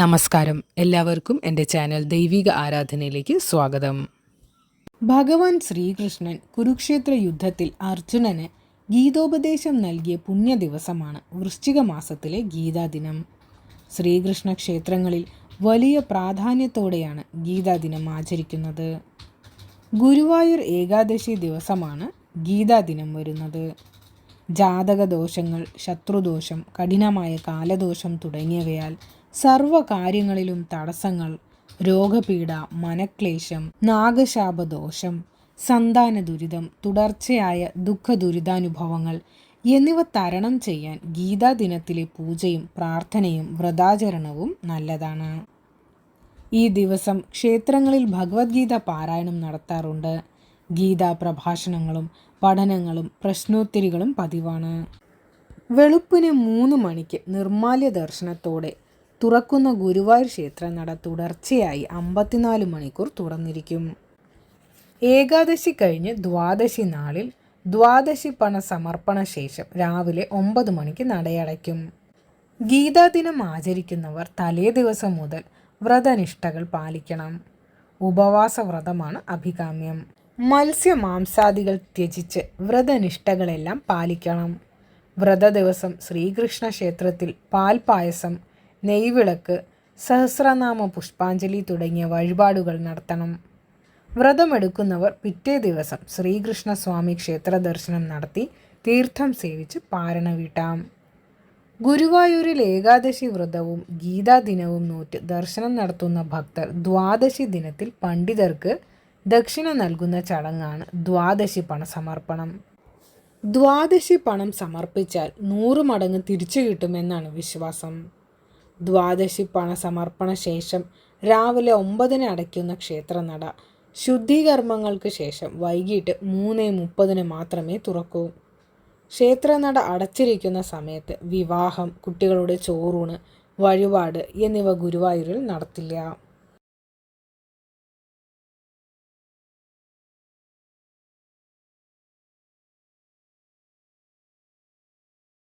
നമസ്കാരം. എല്ലാവർക്കും എന്റെ ചാനൽ ദൈവിക ആരാധനയിലേക്ക് സ്വാഗതം. ഭഗവാൻ ശ്രീകൃഷ്ണൻ കുരുക്ഷേത്ര യുദ്ധത്തിൽ അർജുനന് ഗീതോപദേശം നൽകിയ പുണ്യ ദിവസമാണ് വൃശ്ചിക മാസത്തിലെ ഗീതാദിനം. ശ്രീകൃഷ്ണ ക്ഷേത്രങ്ങളിൽ വലിയ പ്രാധാന്യത്തോടെയാണ് ഗീതാദിനം ആചരിക്കുന്നത്. ഗുരുവായൂർ ഏകാദശി ദിവസമാണ് ഗീതാദിനം വരുന്നത്. ജാതകദോഷങ്ങൾ ശത്രുദോഷം കഠിനമായ കാലദോഷം തുടങ്ങിയവയാൽ സർവകാര്യങ്ങളിലും തടസ്സങ്ങൾ രോഗപീഡ മനക്ലേശം നാഗശാപദോഷം സന്താന ദുരിതം തുടർച്ചയായ ദുഃഖ ദുരിതാനുഭവങ്ങൾ എന്നിവ തരണം ചെയ്യാൻ ഗീതാ ദിനത്തിലെ പൂജയും പ്രാർത്ഥനയും വ്രതാചരണവും നല്ലതാണ്. ഈ ദിവസം ക്ഷേത്രങ്ങളിൽ ഭഗവത്ഗീത പാരായണം നടത്താറുണ്ട്. ഗീതാ പ്രഭാഷണങ്ങളും പഠനങ്ങളും പ്രശ്നോത്തരികളും പതിവാണ്. വെളുപ്പിന് മൂന്ന് മണിക്ക് നിർമാല്യ ദർശനത്തോടെ തുറക്കുന്ന ഗുരുവായൂർ ക്ഷേത്രനട തുടർച്ചയായി അമ്പത്തിനാല് മണിക്കൂർ തുറന്നിരിക്കും. ഏകാദശി കഴിഞ്ഞ് ദ്വാദശി നാളിൽ ദ്വാദശി പണ സമർപ്പണ ശേഷം രാവിലെ ഒമ്പത് മണിക്ക് നടയടയ്ക്കും. ഗീതാദിനം ആചരിക്കുന്നവർ തലേ ദിവസം മുതൽ വ്രതനിഷ്ഠകൾ പാലിക്കണം. ഉപവാസ വ്രതമാണ് അഭികാമ്യം. മത്സ്യമാംസാദികൾ ത്യജിച്ച് വ്രതനിഷ്ഠകളെല്ലാം പാലിക്കണം. വ്രത ദിവസം ശ്രീകൃഷ്ണ ക്ഷേത്രത്തിൽ പാൽപായസം നെയ്വിളക്ക് സഹസ്രനാമ പുഷ്പാഞ്ജലി തുടങ്ങിയ വഴിപാടുകൾ നടത്തണം. വ്രതമെടുക്കുന്നവർ പിറ്റേ ദിവസം ശ്രീകൃഷ്ണസ്വാമി ക്ഷേത്ര ദർശനം നടത്തി തീർത്ഥം സേവിച്ച് പാരണ വീട്ടാം. ഗുരുവായൂരിൽ ഏകാദശി വ്രതവും ഗീതാ ദിനവും നോറ്റ് ദർശനം നടത്തുന്ന ഭക്തർ ദ്വാദശി ദിനത്തിൽ പണ്ഡിതർക്ക് ദക്ഷിണ നൽകുന്ന ചടങ്ങാണ് ദ്വാദശി പണസമർപ്പണം ദ്വാദശി പണം സമർപ്പിച്ചാൽ നൂറ് മടങ്ങ് തിരിച്ചു കിട്ടുമെന്നാണ് വിശ്വാസം. ദ്വാദശി പണസമർപ്പണ ശേഷം രാവിലെ ഒമ്പതിന് അടയ്ക്കുന്ന ക്ഷേത്രനട. ശുദ്ധീകർമ്മങ്ങൾക്ക് ശേഷം വൈകിട്ട് മൂന്ന് മുപ്പതിന് മാത്രമേ തുറക്കൂ. ക്ഷേത്രനട അടച്ചിരിക്കുന്ന സമയത്ത് വിവാഹം കുട്ടികളുടെ ചോറൂണ് വഴിപാട് എന്നിവ ഗുരുവായൂരിൽ നടത്തില്ല.